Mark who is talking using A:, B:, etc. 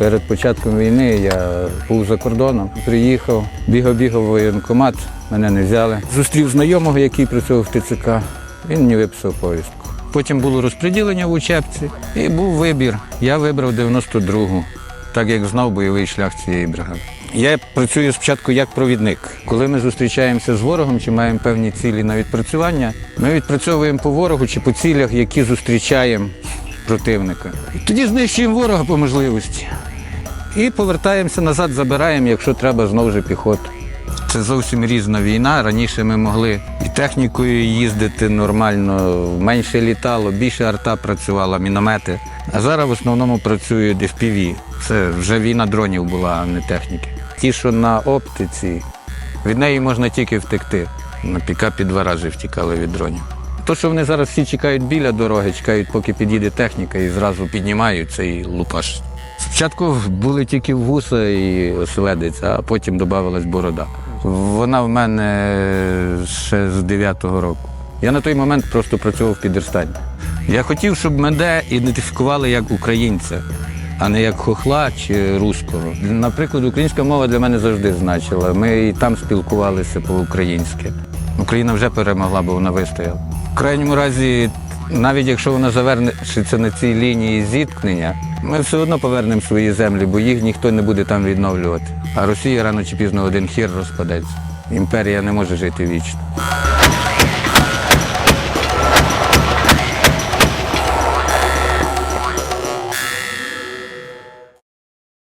A: Перед початком війни я був за кордоном, приїхав, бігав-бігав воєнкомат, мене не взяли. Зустрів знайомого, який працював в ТЦК. Він мені виписав повістку. Потім було розподілення в учебці і був вибір. Я вибрав 92-гу, так як знав бойовий шлях цієї бригади. Я працюю спочатку як провідник. Коли ми зустрічаємося з ворогом чи маємо певні цілі на відпрацювання, ми відпрацьовуємо по ворогу чи по цілях, які зустрічаємо противника. Тоді знищуємо ворога по можливості. І повертаємося назад, забираємо, якщо треба, знову ж піхоту. Це зовсім різна війна. Раніше ми могли і технікою їздити нормально, менше літало, більше арта працювала, міномети. А зараз в основному працюють FPV. Це вже війна дронів була, а не техніки. Ті, що на оптиці, від неї можна тільки втекти. На пікапі два рази втікали від дронів. То, що вони зараз всі чекають біля дороги, чекають, поки під'їде техніка і зразу піднімають цей лупаш. Спочатку були тільки вуса і оселедець, а потім додавалась борода. Вона в мене ще з 9-го року. Я на той момент просто працював в підерстані. Я хотів, щоб мене ідентифікували як українця, а не як хохла чи руського. Наприклад, українська мова для мене завжди значила. Ми і там спілкувалися по-українськи. Україна вже перемогла, бо вона вистояла. В крайньому разі, навіть якщо вона завернеться на цій лінії зіткнення, ми все одно повернемо свої землі, бо їх ніхто не буде там відновлювати. А Росія рано чи пізно один хір розпадеться. Імперія не може жити вічно.